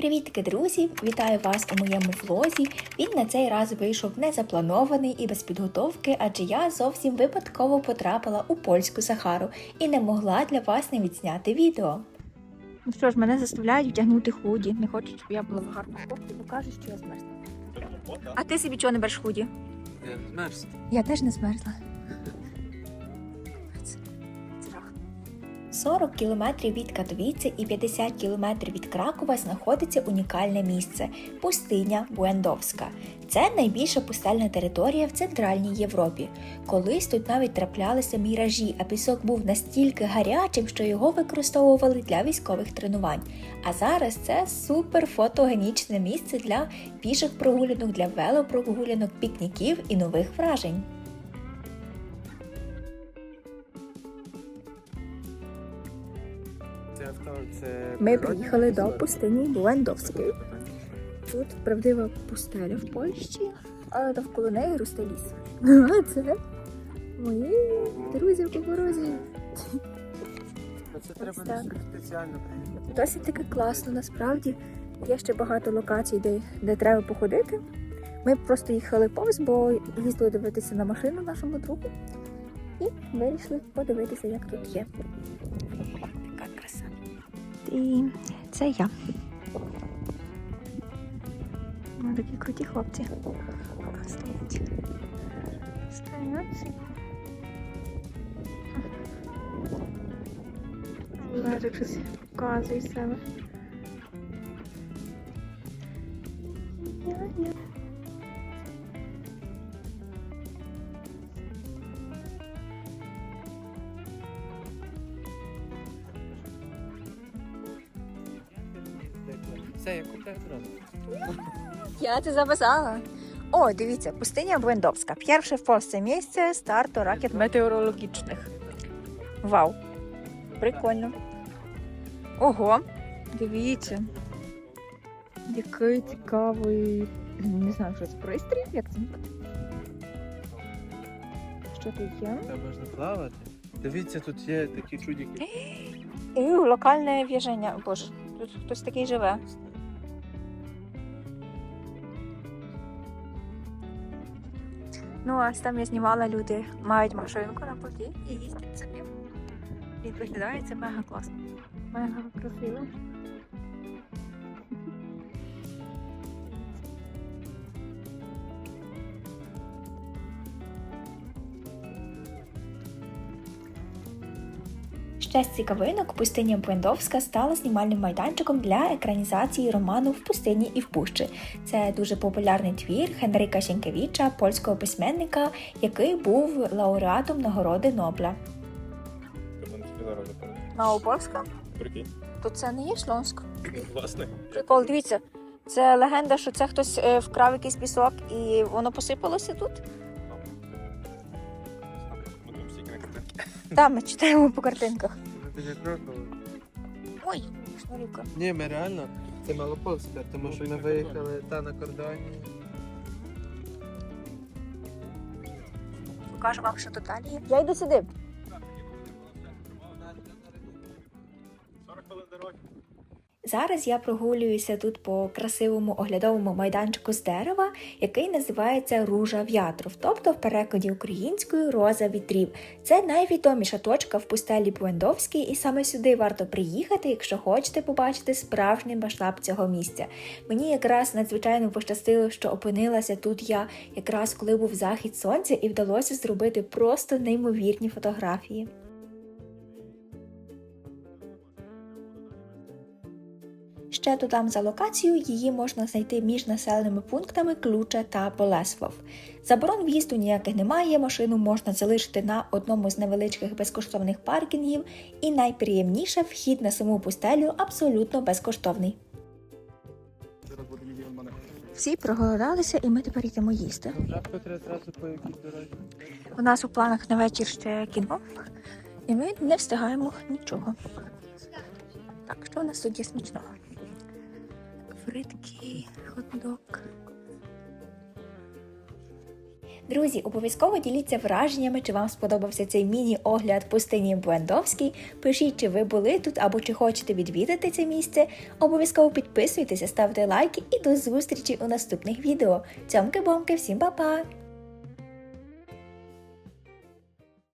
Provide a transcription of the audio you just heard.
Привітки, друзі! Вітаю вас у моєму влозі. Він на цей раз вийшов незапланований і без підготовки, адже я зовсім випадково потрапила у польську Сахару і не могла для вас не відзняти відео. Ну що ж, мене заставляють вдягнути худі. Не хочуть, щоб я була в гарному кофті, бо кажуть, що я змерзла. А ти собі чого не береш худі? Я змерз. Я теж не змерзла. 40 кілометрів від Катовіці і 50 кілометрів від Кракова знаходиться унікальне місце пустиня Буендовська. Це найбільша пустельна територія в Центральній Європі. Колись тут навіть траплялися міражі, а пісок був настільки гарячим, що його використовували для військових тренувань. А зараз це супер фотогенічне місце для піших прогулянок, для велопрогулянок, пікніків і нових вражень. Ми приїхали до пустині Буендовської. Тут правдива пустеля в Польщі, а довкола неї росте ліс. А це мої друзі по порозі. Ну, Це треба так. спеціально приїхати. Досить таки класно, насправді. Є ще багато локацій, де, де треба походити. Ми просто їхали повз, бо їздили дивитися на машину нашому другу і вирішили подивитися, як тут є. І це я. Ось такі круті хлопці. Стоять. Стоять. Лежик щось показує себе. Все, я купляю одразу. Я це записала. О, дивіться, пустиня Бłędowska. Pierwsze w Polsce miejsce startu rakiet meteorologicznych. Вау. Прикольно. Ого, дивіться. Який цікавий. Не знаю, що це пристрій, як це? Що тут є? Там можна плавати. Дивіться, тут є такі чудики. І локальне в'яження. Боже, тут хтось такий живе. Ну, а там я знімала люди, мають машинку на поті і їздять собі. І виглядає це мега класно. Мега красиво. Ще з цікавинок пустиня Бwендовська стала знімальним майданчиком для екранізації роману В пустині і в пущі. Це дуже популярний твір Хенрика Сінкевіча, польського письменника, який був лауреатом нагороди Нобля. Мałopolska? Прикинь. То це не є Шлонськ. Власне. Прикол, дивіться, це легенда, що це хтось е, вкрав якийсь пісок і воно посипалося тут. Там ми читаємо по картинках. Біля Кракова. Ой, шнурівка. Ні, ми реально. Це Малопольська, тому що ми виїхали та на кордоні. Покажу вам, що тут далі є. Я йду сюди. Зараз я прогулююся тут по красивому оглядовому майданчику з дерева, який називається Ружа в'ятров, тобто в перекладі українською роза вітрів. Це найвідоміша точка в пустелі Буендовській, і саме сюди варто приїхати, якщо хочете побачити справжній масштаб цього місця. Мені якраз надзвичайно пощастило, що опинилася тут я якраз коли був захід сонця, і вдалося зробити просто неймовірні фотографії. Ще додам за локацію, її можна знайти між населеними пунктами Ключа та Болеслав. Заборон в'їзду ніяких немає, машину можна залишити на одному з невеличких безкоштовних паркінгів, і найприємніше вхід на саму пустелю абсолютно безкоштовний. Всі проголодалися, і ми тепер йдемо їсти. У нас у планах на вечір ще кіно, і ми не встигаємо нічого. Так, що у нас тут є смачного? Фритки, хот-дог. Друзі, обов'язково діліться враженнями, чи вам сподобався цей міні-огляд пустині Буендовській. Пишіть, чи ви були тут або чи хочете відвідати це місце. Обов'язково підписуйтеся, ставте лайки і до зустрічі у наступних відео. Цьомки-бомки, всім па-па!